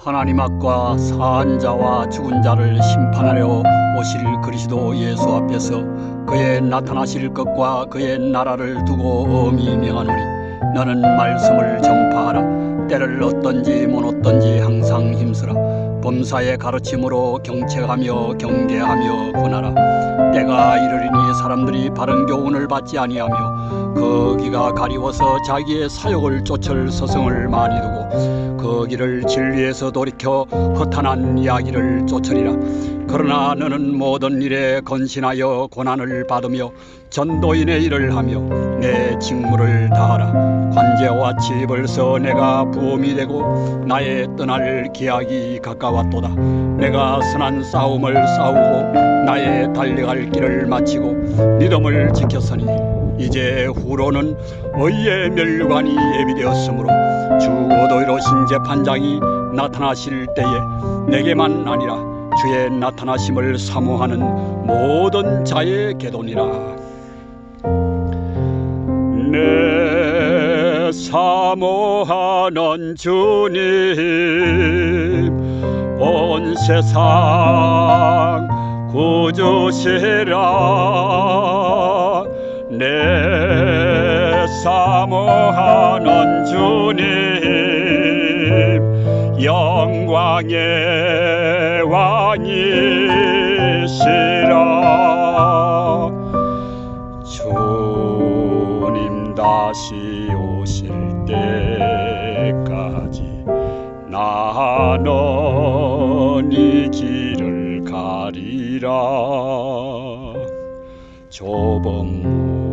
하나님 앞과 사한 자와 죽은 자를 심판하려 오실 그리스도 예수 앞에서 그의 나타나실 것과 그의 나라를 두고 엄히 명하노니 너는 말씀을 전파하라. 때를 얻든지 못 얻든지 항상 힘쓰라 범사의 가르침으로 경책하며 경계하며 권하라. 때가 이르리니 사람들이 바른 교훈을 받지 아니하며 거기가 가리워서 자기의 사욕을 쫓을 서성을 많이 두고 그 길을 진리에서 돌이켜 허탄한 이야기를 쫓으리라 그러나 너는 모든 일에 건신하여 고난을 받으며 전도인의 일을 하며 내 직무를 다하라. 관제와 치 벌써 내가 부험이 되고 나의 떠날 기약이 가까웠도다. 내가 선한 싸움을 싸우고 나의 달려갈 길을 마치고 믿음을 지켰으니 이제 후로는 의의 멸관이 예비되었으므로 주 오도이로 신 재판장이 나타나실 때에 내게만 아니라 주의 나타나심을 사모하는 모든 자의 계돈이라. 내 사모하는 주님 온 세상 구주시라. 내 사모하는 주님 영광의 이 길을 가리라. 좁은 문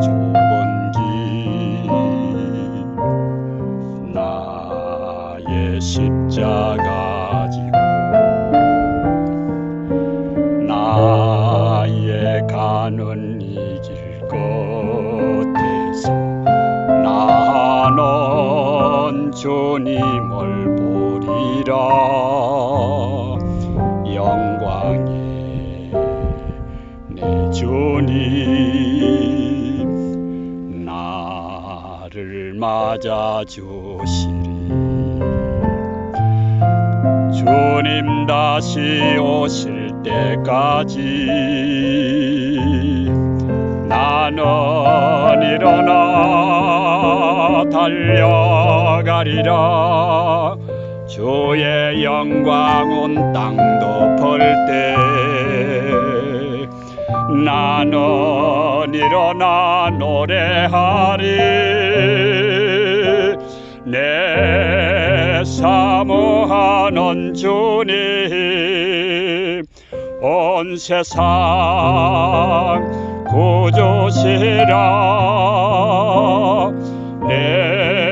좁은 길 나의 십자가 나는 주님을 보리라. 영광의 내 주님 나를 맞아 주시리. 주님 다시 오실 때까지 나는 일어나 달려 가리라. 주의 영광 온땅 덮을 때 나는 일어나 노래하리. 내 사모하는 주님 온 세상 구주시라. 내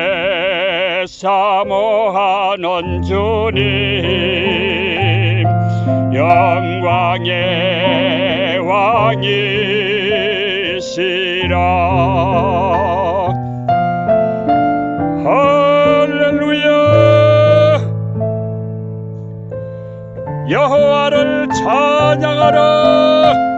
사모하는 주님 영광의 왕이시라. 할렐루야. 여호와를 찬양하라